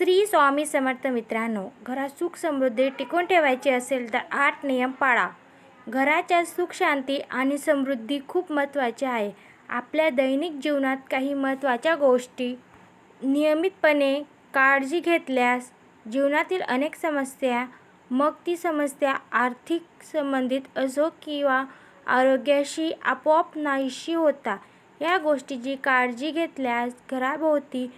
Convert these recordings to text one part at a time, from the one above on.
श्री स्वामी समर्थ मित्रांनो घरात सुख समृद्धी टिकून ठेवायची असेल तर आठ नियम पाळा. घराच्या सुख शांती आणि समृद्धी खूप महत्त्वाची आहे. आपल्या दैनिक जीवनात काही महत्त्वाच्या गोष्टी नियमितपणे काळजी घेतल्यास जीवनातील अनेक समस्या मग ती समस्या आर्थिक संबंधित असो किंवा आरोग्याशी आपोआप नाहीशी होता. या गोष्टीची काळजी घेतल्यास घराभोवती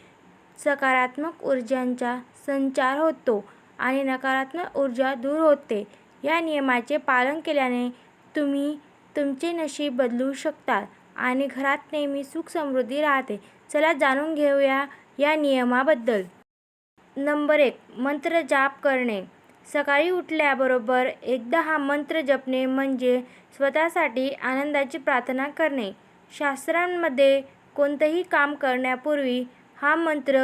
सकारात्मक ऊर्जांचा संचार होतो आणि नकारात्मक ऊर्जा दूर होते. या नियमाचे पालन केल्याने तुम्ही तुमचे नशीब बदलू शकता आणि घरात नेहमी सुख समृद्धी राहते. चला जाणून घेऊया या नियमाबद्दल. नंबर एक मंत्र जाप करणे. सकाळी उठल्याबरोबर एकदा हा मंत्र जपणे म्हणजे स्वतःसाठी आनंदाची प्रार्थना करणे. शास्त्रांमध्ये कोणतंही काम करण्यापूर्वी हा मंत्र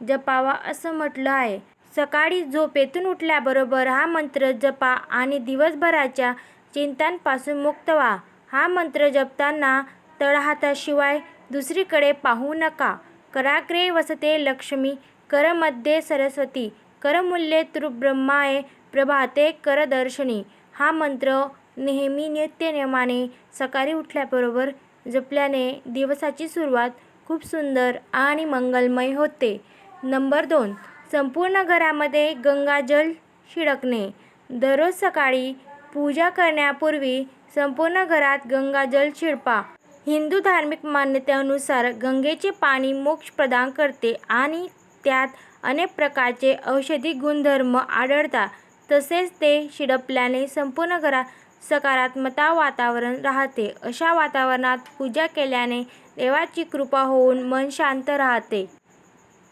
जपावा असं म्हटलं आहे. सकाळी झोपेतून उठल्याबरोबर हा मंत्र जपा आणि दिवसभराच्या चिंतांपासून मुक्त व्हा. हा मंत्र जपताना तळहाताशिवाय दुसरीकडे पाहू नका. कराग्रे वसते लक्ष्मी करमध्ये सरस्वती करमूल्ये तृब्रह्माय प्रभाते करदर्शनी. हा मंत्र नेहमी नित्यनियमाने सकाळी उठल्याबरोबर जपल्याने दिवसाची सुरुवात खूप सुंदर आणि मंगलमय होते. नंबर दोन संपूर्ण घरामध्ये गंगाजल शिडकणे दररोज सकाळी पूजा करण्यापूर्वी संपूर्ण घरात गंगाजल शिडपा हिंदू धार्मिक मान्यतेनुसार गंगेचे पाणी मोक्ष प्रदान करते आणि त्यात अनेक प्रकारचे औषधी गुणधर्म आढळतात. तसेच ते शिडपल्याने संपूर्ण घरात सकारात्मता वातावरण राहते. अशा वातावरणात पूजा केल्याने देवाची कृपा होऊन मन शांत राहते.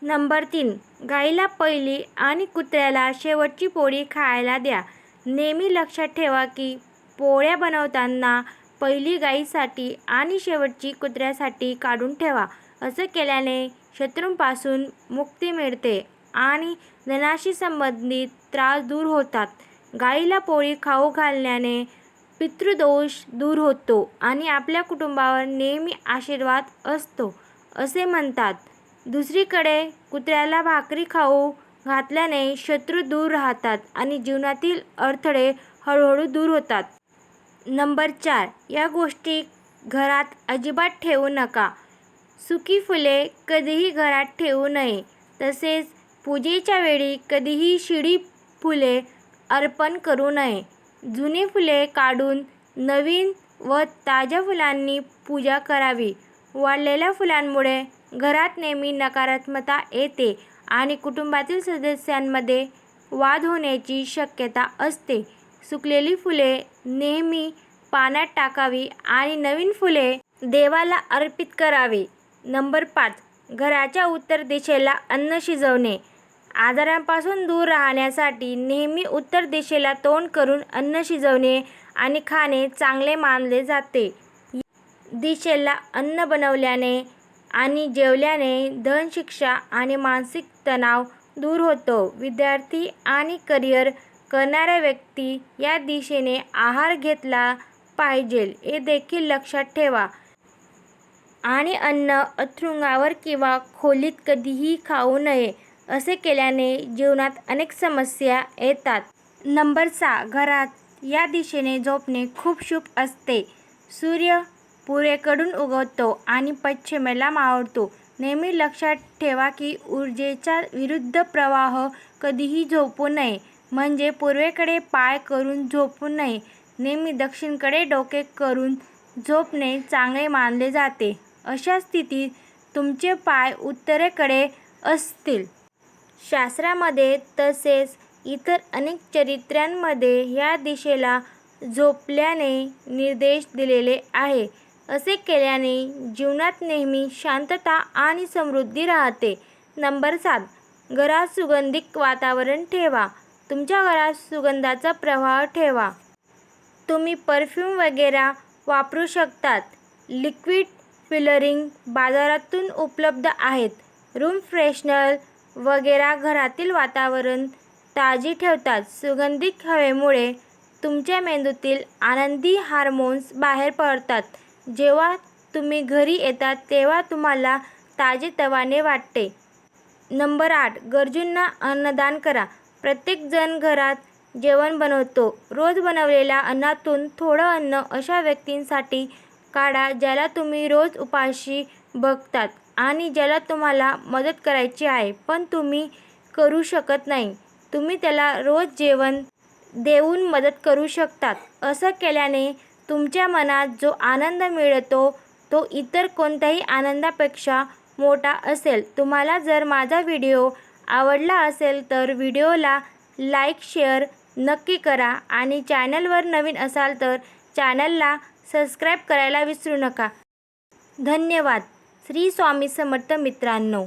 नंबर तीन. गाईला पहिली आणि कुत्र्याला शेवटची पोळी खायला द्या. नेहमी लक्षात ठेवा की पोळ्या बनवताना पहिली गाईसाठी आणि शेवटची कुत्र्यासाठी काढून ठेवा. असं केल्याने शत्रूंपासून मुक्ती मिळते आणि धनाशी संबंधित त्रास दूर होतात. गाईला पोळी खाऊ घालण्याने पितृदोष दूर होतो आणि आपल्या कुटुंबावर नेहमी आशीर्वाद असतो असे म्हणतात. दुसरीकडे कुत्र्याला भाकरी खाऊ घातल्याने शत्रू दूर राहतात आणि जीवनातील अडथळे हळूहळू दूर होतात. नंबर चार या गोष्टी घरात अजिबात ठेवू नका. सुकी फुले कधीही घरात ठेवू नये. तसेच पूजेच्या वेळी कधीही शिडी फुले अर्पण करू नये. जुनी फुले काढून नवीन व ताज्या फुलांनी पूजा करावी. वाळलेल्या फुलांमुळे घरात नेहमी नकारात्मकता येते आणि कुटुंबातील सदस्यांमध्ये वाद होण्याची शक्यता असते. सुकलेली फुले नेहमी पाण्यात टाकावी आणि नवीन फुले देवाला अर्पित करावी. नंबर पाच. घराच्या उत्तर दिशेला अन्न शिजवणे. आजारांपासून दूर राहण्यासाठी नेहमी उत्तर दिशेला तोंड करून अन्न शिजवणे आणि खाणे चांगले मानले जाते. दिशेला अन्न बनवल्याने आणि जेवल्याने धनशिक्षा आणि मानसिक तणाव दूर होतो. विद्यार्थी आणि करिअर करणाऱ्या व्यक्ती या दिशेने आहार घेतला पाहिजे हे देखील लक्षात ठेवा. आणि अन्न अथरुंगावर किंवा खोलीत कधीही खाऊ नये. असे केल्याने जीवनात अनेक समस्या येतात. नंबर सहा घरात या दिशेने झोपणे खूप शुभ असते. सूर्य पूर्वेकडून उगवतो आणि पश्चिमेला मावळतो. नेहमी लक्षात ठेवा की ऊर्जेचा विरुद्ध प्रवाह कधीही झोपू नये. म्हणजे पूर्वेकडे पाय करून झोपू नये. नेहमी दक्षिणेकडे डोके करून झोपणे चांगले मानले जाते. अशा स्थितीत तुमचे पाय उत्तरेकडे असतील. शास्त्रामध्ये तसेच इतर अनेक चरित्रांमध्ये या दिशेला झोपल्याने निर्देश दिलेले आहे. असे केल्याने जीवनात नेहमी शांतता आणि समृद्धी राहते. नंबर सात. घरात सुगंधिक वातावरण ठेवा. तुमच्या घरात सुगंधाचा प्रवाह ठेवा. तुम्ही परफ्यूम वगैरे वापरू शकतात. लिक्विड फिलरिंग बाजारातून उपलब्ध आहेत. रूम फ्रेशनर वगैरे घरातील वातावरण ताजी ठेवतात. सुगंधित हवेमुळे तुमच्या मेंदूतील आनंदी हार्मोन्स बाहेर पडतात. जेव्हा तुम्ही घरी येता तेव्हा तुम्हाला ताजेतवाने वाटते. नंबर आठ गरजूंना अन्नदान करा. प्रत्येकजण घरात जेवण बनवतो. रोज बनवलेल्या अन्नातून थोडं अन्न अशा व्यक्तींसाठी काढा ज्याला तुम्ही रोज उपाशी बघतात. आणि ज्याला तुम्हाला मदत करायची आहे पण तुम्ही करू शकत नाही. तुम्ही त्याला रोज जेवण देऊन मदत करू शकतात. असं केल्याने तुमच्या मनात जो आनंद मिळतो तो इतर कोणत्याही आनंदापेक्षा मोठा असेल. तुम्हाला जर माझा व्हिडिओ आवडला असेल तर व्हिडिओला लाईक शेअर नक्की करा आणि चॅनलवर नवीन असाल तर चॅनलला सबस्क्राईब करायला विसरू नका. धन्यवाद. श्री स्वामी समर्थ मित्रांनो.